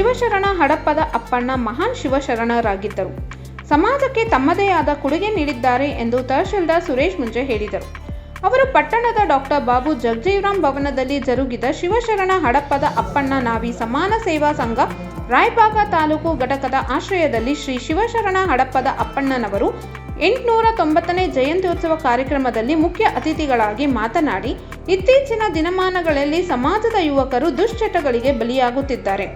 ಶಿವಶರಣ ಹಡಪ್ಪದ ಅಪ್ಪಣ್ಣ ಮಹಾನ್ ಶಿವಶರಣರಾಗಿದ್ದರು. ಸಮಾಜಕ್ಕೆ ತಮ್ಮದೇ ಆದ ಕೊಡುಗೆ ನೀಡಿದ್ದಾರೆ ಎಂದು ತಹಶೀಲ್ದಾರ್ ಸುರೇಶ್ ಮುಂಜೆ ಹೇಳಿದರು. ಅವರು ಪಟ್ಟಣದ ಡಾಕ್ಟರ್ ಬಾಬು ಜಗಜೀವರಾಮ್ ಭವನದಲ್ಲಿ ಜರುಗಿದ ಶಿವಶರಣ ಹಡಪ್ಪದ ಅಪ್ಪಣ್ಣ ನಾವಿ ಸಮಾನ ಸೇವಾ ಸಂಘ ರಾಯಬಾಗ ತಾಲೂಕು ಘಟಕದ ಆಶ್ರಯದಲ್ಲಿ ಶ್ರೀ ಶಿವಶರಣ ಹಡಪ್ಪದ ಅಪ್ಪಣ್ಣನವರು ಎಂಟುನೂರ ತೊಂಬತ್ತನೇ ಜಯಂತ್ಯೋತ್ಸವ ಕಾರ್ಯಕ್ರಮದಲ್ಲಿ ಮುಖ್ಯ ಅತಿಥಿಗಳಾಗಿ ಮಾತನಾಡಿ, ಇತ್ತೀಚಿನ ದಿನಮಾನಗಳಲ್ಲಿ ಸಮಾಜದ ಯುವಕರು ದುಶ್ಚಟಗಳಿಗೆ ಬಲಿಯಾಗುತ್ತಿದ್ದಾರೆ.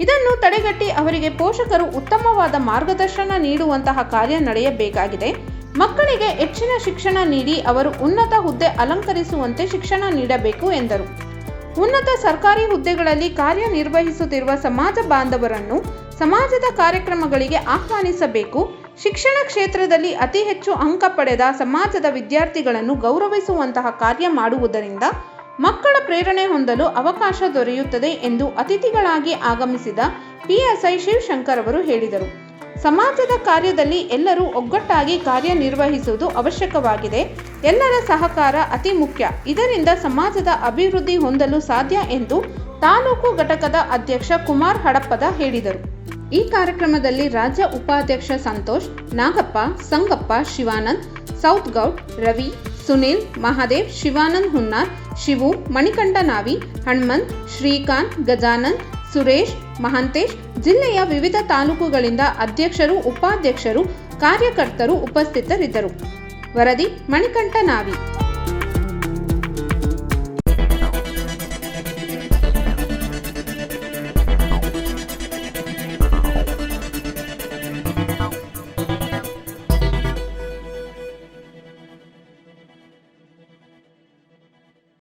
ಇದನ್ನು ತಡೆಗಟ್ಟಿ ಅವರಿಗೆ ಪೋಷಕರು ಉತ್ತಮವಾದ ಮಾರ್ಗದರ್ಶನ ನೀಡುವಂತಹ ಕಾರ್ಯ ನಡೆಯಬೇಕಾಗಿದೆ. ಮಕ್ಕಳಿಗೆ ಹೆಚ್ಚಿನ ಶಿಕ್ಷಣ ನೀಡಿ ಅವರು ಉನ್ನತ ಹುದ್ದೆ ಅಲಂಕರಿಸುವಂತೆ ಶಿಕ್ಷಣ ನೀಡಬೇಕು ಎಂದರು. ಉನ್ನತ ಸರ್ಕಾರಿ ಹುದ್ದೆಗಳಲ್ಲಿ ಕಾರ್ಯನಿರ್ವಹಿಸುತ್ತಿರುವ ಸಮಾಜ ಬಾಂಧವರನ್ನು ಸಮಾಜದ ಕಾರ್ಯಕ್ರಮಗಳಿಗೆ ಆಹ್ವಾನಿಸಬೇಕು. ಶಿಕ್ಷಣ ಕ್ಷೇತ್ರದಲ್ಲಿ ಅತಿ ಹೆಚ್ಚು ಅಂಕ ಪಡೆದ ಸಮಾಜದ ವಿದ್ಯಾರ್ಥಿಗಳನ್ನು ಗೌರವಿಸುವಂತಹ ಕಾರ್ಯ ಮಾಡುವುದರಿಂದ ಮಕ್ಕಳ ಪ್ರೇರಣೆ ಹೊಂದಲು ಅವಕಾಶ ದೊರೆಯುತ್ತದೆ ಎಂದು ಅತಿಥಿಗಳಾಗಿ ಆಗಮಿಸಿದ ಪಿಎಸ್ಐ ಶಿವಶಂಕರ್ ಅವರು ಹೇಳಿದರು. ಸಮಾಜದ ಕಾರ್ಯದಲ್ಲಿ ಎಲ್ಲರೂ ಒಗ್ಗಟ್ಟಾಗಿ ಕಾರ್ಯನಿರ್ವಹಿಸುವುದು ಅವಶ್ಯಕವಾಗಿದೆ. ಎಲ್ಲರ ಸಹಕಾರ ಅತಿ ಮುಖ್ಯ. ಇದರಿಂದ ಸಮಾಜದ ಅಭಿವೃದ್ಧಿ ಹೊಂದಲು ಸಾಧ್ಯ ಎಂದು ತಾಲೂಕು ಘಟಕದ ಅಧ್ಯಕ್ಷ ಕುಮಾರ್ ಹಡಪ್ಪದ ಹೇಳಿದರು. ಈ ಕಾರ್ಯಕ್ರಮದಲ್ಲಿ ರಾಜ್ಯ ಉಪಾಧ್ಯಕ್ಷ ಸಂತೋಷ್, ನಾಗಪ್ಪ, ಸಂಗಪ್ಪ, ಶಿವಾನಂದ್ ಸೌತ್ ಗೌಡ್ ರವಿ ಸುನಿಲ್, ಮಹಾದೇವ್, ಶಿವಾನಂದ್ ಹುನ್ನಾರ್, ಶಿವು, ಮಣಿಕಂಠ ನಾವಿ, ಹನುಮಂತ್, ಶ್ರೀಕಾಂತ್, ಗಜಾನಂದ್, ಸುರೇಶ್, ಮಹಾಂತೇಶ್ ಜಿಲ್ಲೆಯ ವಿವಿಧ ತಾಲೂಕುಗಳಿಂದ ಅಧ್ಯಕ್ಷರು, ಉಪಾಧ್ಯಕ್ಷರು, ಕಾರ್ಯಕರ್ತರು ಉಪಸ್ಥಿತರಿದ್ದರು. ವರದಿ ಮಣಿಕಂಠ ನಾವಿ.